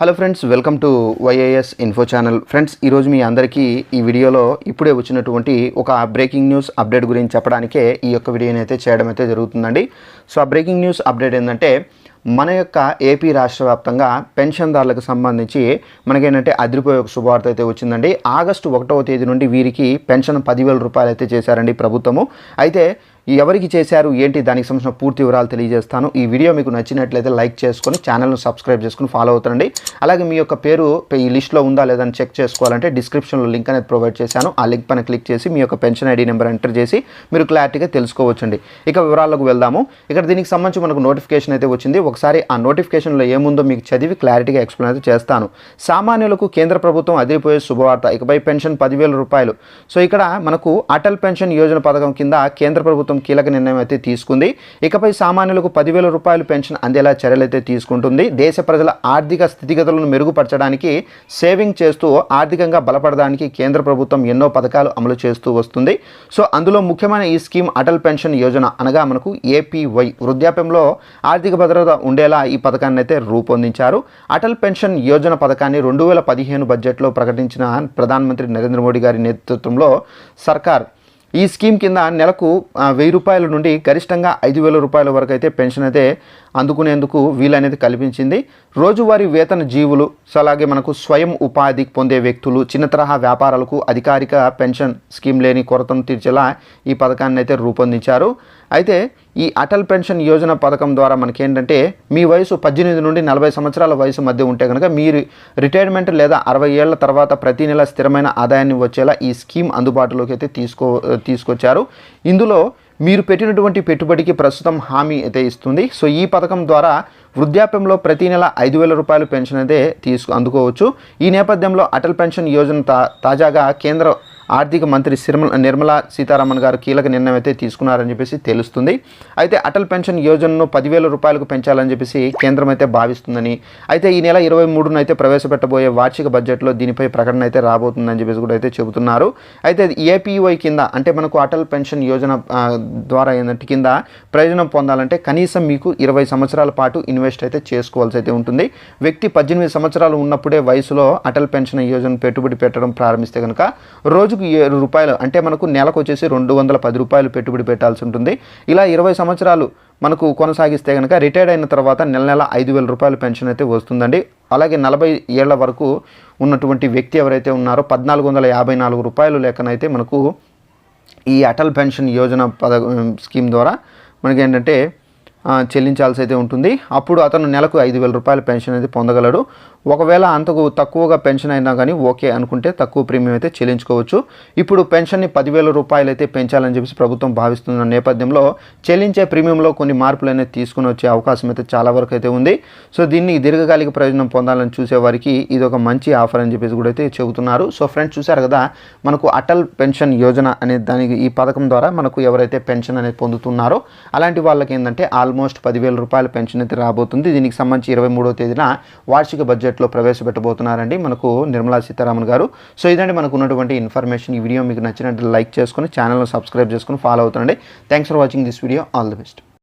Hello friends welcome to YAS info channel friends ఈరోజు మీ అందరికీ ఈ వీడియోలో ఇప్పుడే వచ్చినటువంటి ఒక బ్రేకింగ్ న్యూస్ అప్డేట్ గురించి చెప్పడానికే ఈ యొక్క వీడియోని అయితే చేయడం అయితే జరుగుతుందండి. సో ఆ బ్రేకింగ్ న్యూస్ అప్డేట్ ఏంటంటే మన యొక్క ఏపీ రాష్ట్ర వ్యాప్తంగా పెన్షన్దారులకు సంబంధించి మనకేంటంటే అదిరిపోయే ఒక శుభవార్త అయితే వచ్చిందండి. ఆగస్టు ఒకటవ తేదీ నుండి వీరికి పెన్షన్ పదివేల రూపాయలు అయితే చేశారండి ప్రభుత్వము. అయితే ఎవరికి చేశారు ఏంటి దానికి సంబంధించిన పూర్తి వివరాలు తెలియజేస్తాను. ఈ వీడియో మీకు నచ్చినట్లయితే లైక్ చేసుకొని ఛానల్ను సబ్స్క్రైబ్ చేసుకుని ఫాలో అవుతుండండి. అలాగే మీ యొక్క పేరు ఈ లిస్ట్లో ఉందా లేదా అని చెక్ చేసుకోవాలంటే డిస్క్రిప్షన్లో లింక్ అనేది ప్రొవైడ్ చేశాను. ఆ లింక్ పైన క్లిక్ చేసి మీ యొక్క పెన్షన్ ఐడి నెంబర్ ఎంటర్ చేసి మీరు క్లారిటీగా తెలుసుకోవచ్చండి. ఇక వివరాలకు వెళ్దాము. ఇక్కడ దీనికి సంబంధించి మనకు నోటిఫికేషన్ అయితే వచ్చింది. ఒకసారి ఆ నోటిఫికేషన్లో ఏముందో మీకు చదివి క్లారిటీగా ఎక్స్ప్లెయిన్ అయితే చేస్తాను. సామాన్యులకు కేంద్ర ప్రభుత్వం అదిరిపోయే శుభవార్త ఇకపై పెన్షన్ పదివేల రూపాయలు. సో ఇక్కడ మనకు అటల్ పెన్షన్ యోజన పథకం కింద కేంద్ర ప్రభుత్వం కీలక నిర్ణయం అయితే తీసుకుంది. ఇకపై సామాన్యులకు పదివేల రూపాయలు పెన్షన్ అందేలా చర్యలు అయితే తీసుకుంటుంది. దేశ ప్రజల ఆర్థిక స్థితిగతులను మెరుగుపరచడానికి సేవింగ్ చేస్తూ ఆర్థికంగా బలపడడానికి కేంద్ర ప్రభుత్వం ఎన్నో పథకాలు అమలు చేస్తూ వస్తుంది. సో అందులో ముఖ్యమైన ఈ స్కీమ్ అటల్ పెన్షన్ యోజన అనగా మనకు ఏపీవై వృద్ధాప్యంలో ఆర్థిక భద్రత ఉండేలా ఈ పథకాన్ని అయితే రూపొందించారు. అటల్ పెన్షన్ యోజన పథకాన్ని రెండు వేల పదిహేను బడ్జెట్లో ప్రకటించిన ప్రధానమంత్రి నరేంద్ర మోడీ గారి నేతృత్వంలో సర్కార్ ఈ స్కీమ్ కింద నెలకు వెయ్యి రూపాయల నుండి గరిష్టంగా ఐదు వేల రూపాయల వరకు అయితే పెన్షన్ అయితే అందుకునేందుకు వీలనేది కల్పించింది. రోజువారీ వేతన జీవులు సో అలాగే మనకు స్వయం ఉపాధి పొందే వ్యక్తులు చిన్న తరహా వ్యాపారాలకు అధికారిక పెన్షన్ స్కీమ్ లేని కొరతను తీర్చేలా ఈ పథకాన్ని అయితే రూపొందించారు. అయితే ఈ అటల్ పెన్షన్ యోజన పథకం ద్వారా మనకేంటంటే మీ వయసు పద్దెనిమిది నుండి నలభై సంవత్సరాల వయసు మధ్య ఉంటే కనుక మీరు రిటైర్మెంట్ లేదా అరవై ఏళ్ళ తర్వాత ప్రతి నెల స్థిరమైన ఆదాయాన్ని వచ్చేలా ఈ స్కీమ్ అందుబాటులోకి అయితే తీసుకో తీసుకొచ్చారు. ఇందులో మీరు పెట్టినటువంటి పెట్టుబడికి ప్రస్తుతం హామీ అయితే ఇస్తుంది. సో ఈ పథకం ద్వారా వృద్ధాప్యంలో ప్రతి నెల ఐదు వేల రూపాయలు పెన్షన్ అయితే తీసుకు అందుకోవచ్చు. ఈ నేపథ్యంలో అటల్ పెన్షన్ యోజన తా తాజాగా కేంద్ర ఆర్థిక మంత్రి నిర్మల నిర్మలా సీతారామన్ గారు కీలక నిర్ణయం అయితే తీసుకున్నారని చెప్పేసి తెలుస్తుంది. అయితే అటల్ పెన్షన్ యోజనను పదివేల రూపాయలకు పెంచాలని చెప్పేసి కేంద్రం అయితే భావిస్తుందని. అయితే ఈ నెల ఇరవై మూడున అయితే ప్రవేశపెట్టబోయే వార్షిక బడ్జెట్లో దీనిపై ప్రకటన అయితే రాబోతుందని చెప్పేసి కూడా అయితే చెబుతున్నారు. అయితే ఏపీవై కింద అంటే మనకు అటల్ పెన్షన్ యోజన ద్వారా ఏంటంటే కింద ప్రయోజనం పొందాలంటే కనీసం మీకు ఇరవై సంవత్సరాల పాటు ఇన్వెస్ట్ అయితే చేసుకోవాల్సి అయితే ఉంటుంది. వ్యక్తి పద్దెనిమిది సంవత్సరాలు ఉన్నప్పుడే వయసులో అటల్ పెన్షన్ యోజన పెట్టుబడి పెట్టడం ప్రారంభిస్తే కనుక రోజుకు ఏడు రూపాయలు అంటే మనకు నెలకు వచ్చేసి రెండు వందల పది రూపాయలు పెట్టుబడి పెట్టాల్సి ఉంటుంది. ఇలా ఇరవై సంవత్సరాలు మనకు కొనసాగిస్తే కనుక రిటైర్డ్ అయిన తర్వాత నెల నెల ఐదు వేల రూపాయలు పెన్షన్ అయితే వస్తుందండి. అలాగే నలభై ఏళ్ళ వరకు ఉన్నటువంటి వ్యక్తి ఎవరైతే ఉన్నారో పద్నాలుగు వందల యాభై నాలుగు రూపాయలు లెక్కనైతే మనకు ఈ అటల్ పెన్షన్ యోజన పద స్కీమ్ ద్వారా మనకి ఏంటంటే చెల్లించాల్సి అయితే ఉంటుంది. అప్పుడు అతను నెలకు ఐదు వేల రూపాయల పెన్షన్ అయితే పొందగలడు. ఒకవేళ అంతకు తక్కువగా పెన్షన్ అయినా కానీ ఓకే అనుకుంటే తక్కువ ప్రీమియం అయితే చెల్లించుకోవచ్చు. ఇప్పుడు పెన్షన్ని పదివేల రూపాయలు అయితే పెంచాలని చెప్పేసి ప్రభుత్వం భావిస్తున్న నేపథ్యంలో చెల్లించే ప్రీమియంలో కొన్ని మార్పులు అనేది తీసుకుని వచ్చే అవకాశం అయితే చాలా వరకు అయితే ఉంది. సో దీన్ని దీర్ఘకాలిక ప్రయోజనం పొందాలని చూసే వారికి ఇది ఒక మంచి ఆఫర్ అని చెప్పేసి కూడా అయితే చెబుతున్నారు. సో ఫ్రెండ్స్ చూసారు కదా మనకు అటల్ పెన్షన్ యోజన అనే దానికి ఈ పథకం ద్వారా మనకు ఎవరైతే పెన్షన్ అనేది పొందుతున్నారో అలాంటి వాళ్ళకి ఏంటంటే ఆల్మోస్ట్ పదివేల రూపాయల పెన్షన్ అయితే రాబోతుంది. దీనికి సంబంధించి ఇరవై మూడో తేదీన వార్షిక బడ్జెట్ బడ్జెట్లో ప్రవేశపెట్టబోతున్నారండి మనకు నిర్మలా సీతారామన్ గారు. సో ఇదండి మనకు ఉన్నటువంటి ఇన్ఫర్మేషన్. ఈ వీడియో మీకు నచ్చినట్టు లైక్ చేసుకొని ఛానల్ను సబ్స్క్రైబ్ చేసుకొని follow అవుతుండండి. Thanks for watching this video all the best